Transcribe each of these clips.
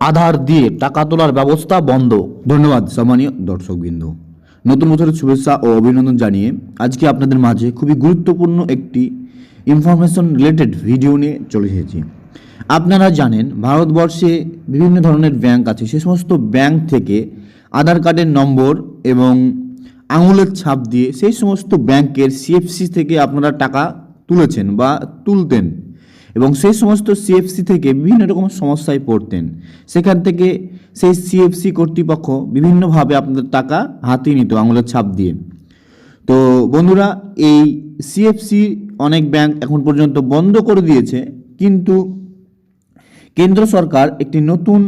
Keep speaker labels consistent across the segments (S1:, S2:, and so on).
S1: আধার দিয়ে টাকা তোলার ব্যবস্থা বন্ধ।
S2: ধন্যবাদ সম্মানীয় দর্শকবৃন্দ। নতুন বছরের শুভেচ্ছা ও অভিনন্দন জানিয়ে আজকে আপনাদের মাঝে খুবই গুরুত্বপূর্ণ একটি ইনফরমেশন রিলেটেড ভিডিও নিয়ে চলে এসেছি। আপনারা জানেন, ভারতবর্ষে বিভিন্ন ধরনের ব্যাংক আছে। সে সমস্ত ব্যাংক থেকে আধার কার্ডের নম্বর এবং আঙুলের ছাপ দিয়ে সেই সমস্ত ব্যাংকের সিএফসি থেকে আপনারা টাকা তুলেছেন বা তুলতেন। এবং সেই সমস্ত সিএফসি থেকে বিভিন্ন রকম সমস্যায় পড়তেন। সেখান থেকে সেই সিএফসি কর্তৃপক্ষ বিভিন্নভাবে আপনাদের টাকা হাতিয়ে নিত আঙুলের ছাপ দিয়ে। তো বন্ধুরা, এই সিএফসি অনেক ব্যাংক এখন পর্যন্ত বন্ধ করে দিয়েছে, কিন্তু কেন্দ্র সরকার একটি নতুন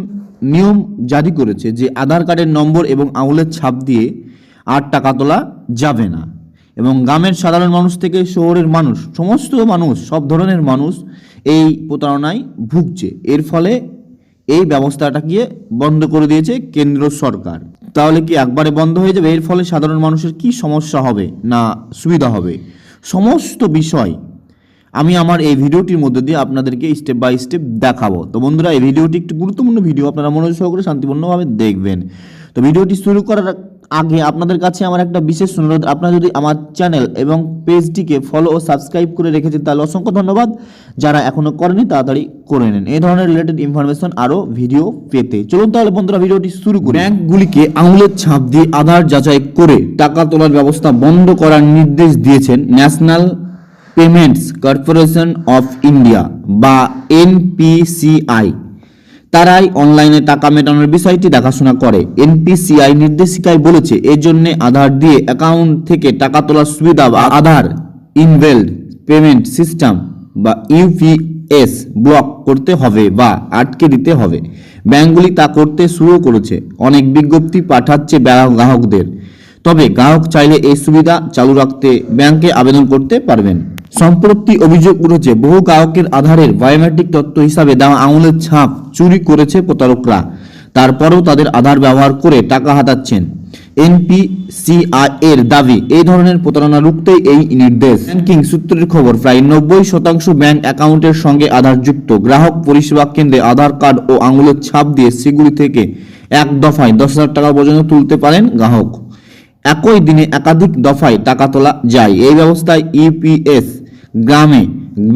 S2: নিয়ম জারি করেছে যে আধার কার্ডের নম্বর এবং আঙুলের ছাপ দিয়ে আর টাকা তোলা যাবে না। এবং গ্রামের সাধারণ মানুষ থেকে শহরের মানুষ, সমস্ত মানুষ, সব ধরনের মানুষ এই প্রতারণায় ভুগছে। এর ফলে এই ব্যবস্থাটাকে বন্ধ করে দিয়েছে কেন্দ্র সরকার। তাহলে কি একবারে বন্ধ হয়ে যাবে? এর ফলে সাধারণ মানুষের কি সমস্যা হবে না সুবিধা হবে? সমস্ত বিষয় আমি আমার এই ভিডিওটির মধ্যে দিয়ে আপনাদেরকে স্টেপ বাই স্টেপ দেখাবো। তো বন্ধুরা, এই ভিডিওটি একটি গুরুত্বপূর্ণ ভিডিও। আপনারা মনোযোগ সহকারে শান্তিপূর্ণভাবে দেখবেন। তো ভিডিওটি শুরু করার আগে আপনাদের কাছে আমার একটা বিশেষ অনুরোধ, আপনারা যদি আমার চ্যানেল এবং পেজটিকে ফলো ও সাবস্ক্রাইব করে রেখেছেন, তাহলে অসংখ্য ধন্যবাদ। যারা এখনও করেনি তাড়াতাড়ি করে নেন। এই ধরনের রিলেটেড ইনফরমেশন আরও ভিডিও পেতে। চলুন তাহলে বন্ধুরা, ভিডিওটি শুরু করি। ব্যাংকগুলিকে আঙুলের ছাপ দিয়ে আধার যাচাই করে টাকা তোলার ব্যবস্থা বন্ধ করার নির্দেশ দিয়েছেন national payments corporation of India বা এনপিসিআই। তারাই অনলাইনে টাকা মেটানোর বিষয়টি দেখাশোনা করে। এনপিসিআই নির্দেশিকায় বলেছে এর জন্য আধার দিয়ে অ্যাকাউন্ট থেকে টাকা তোলার সুবিধা বা আধার ইনভেল্ড পেমেন্ট সিস্টেম বা ইউপিএস ব্লক করতে হবে বা আটকে দিতে হবে। ব্যাংকগুলি তা করতে শুরু করেছে। অনেক বিজ্ঞপ্তি পাঠাচ্ছে গ্রাহক- গ্রাহকদের। তবে গ্রাহক চাইলে এই সুবিধা চালু রাখতে ব্যাংকে আবেদন করতে পারবেন। সম্প্রতি অভিযোগ উঠেছে, বহু গ্রাহকের আধারের বায়োমেট্রিক তথ্য হিসাবে দেওয়া আঙুলের ছাপ চুরি করেছে প্রতারকরা। তারপরেও তাদের আধার ব্যবহার করে টাকা হাতাচ্ছেন। এনপিসিআই এর দাবি এই ধরনের প্রতারণা রুখতেই এই নির্দেশ। ব্যাংকিং সূত্রের খবর, প্রায় নব্বই শতাংশ ব্যাংক অ্যাকাউন্টের সঙ্গে আধার যুক্ত গ্রাহক পরিষেবা কেন্দ্রে আধার কার্ড ও আঙুলের ছাপ দিয়ে সেগুলি থেকে এক দফায় দশ হাজার টাকা পর্যন্ত তুলতে পারেন গ্রাহক। একই দিনে একাধিক দফায় টাকা তোলা যায়। এই ব্যবস্থায় ইউপিএস গ্রামে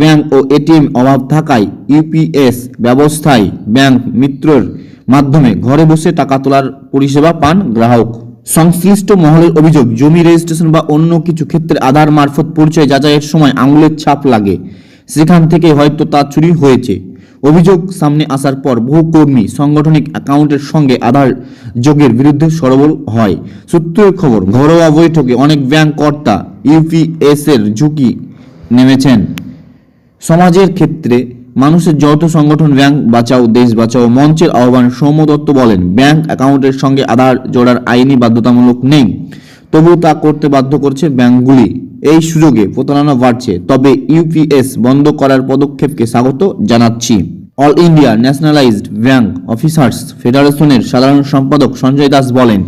S2: ব্যাংক ও এটিএম অভাব থাকায় ইউপিএস ব্যবস্থায় ব্যাংক মিত্রর মাধ্যমে ঘরে বসে টাকা তোলার পরিষেবা পান গ্রাহক। সংশ্লিষ্ট মহলের অভিযোগ, জমি রেজিস্ট্রেশন বা অন্য কিছু ক্ষেত্রে আধার মারফত পরিচয় যাচাইয়ের সময় আঙুলের ছাপ লাগে। সেখান থেকে হয়তো তা চুরি হয়েছে। অভিযোগ সামনে আসার পর বহু কর্মী সাংগঠনিক অ্যাকাউন্টের সঙ্গে আধার যোগের বিরুদ্ধে সরবল হয়। সূত্রের খবর, ঘরোয়া বৈঠকে অনেক ব্যাংক কর্তা ইউপিএস এর ঝুঁকি নেমেছেন। সমাজের ক্ষেত্রে মানুষের যৌথ সংগঠন ব্যাংক বাঁচাও, দেশ বাঁচাও মঞ্চের আহ্বান সৌম্য দত্ত বলেন, ব্যাংক অ্যাকাউন্টের সঙ্গে আধার জোড়ার আইনি বাধ্যতামূলক নেই। তবু তা করতে বাধ্য করছে ব্যাংকগুলি। এই সুযোগে প্রতারণা বাড়ছে। তবে ইউপিএস বন্ধ করার পদক্ষেপকে স্বাগত জানাচ্ছি। All India nationalised bank officers ফেডারেশনের সাধারণ সম্পাদক সঞ্জয় দাস বলেন,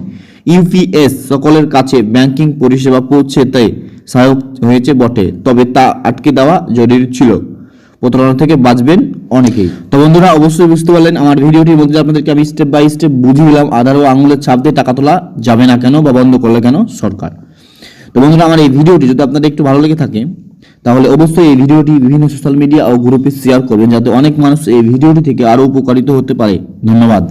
S2: ইউপিএস সকলের কাছে ব্যাংকিং পরিষেবা পৌঁছেতে সহায়ক হয়েছে বটে, তবে তা আটকে দেওয়া জরুরি ছিল। প্রতারণা থেকে বাঁচবেন অনেকেই। তো বন্ধুরা, অবশ্যই বুঝতে পারলেন, আমার ভিডিওটির মধ্যে আপনাদেরকে আমি স্টেপ বাই স্টেপ বুঝিয়ে দিলাম, আধার ও আঙুলের ছাপ দিয়ে টাকা তোলা যাবে না কেন বা বন্ধ করলে কেন সরকার। তো বন্ধুরা, আমার এই ভিডিওটি যদি আপনাদের একটু ভালো লেগে থাকে, তাহলে অবশ্যই এই ভিডিওটি বিভিন্ন সোশ্যাল মিডিয়া ও গ্রুপে শেয়ার করবেন, যাতে অনেক মানুষ এই ভিডিওটি থেকে আরও উপকারিত হতে পারে। ধন্যবাদ।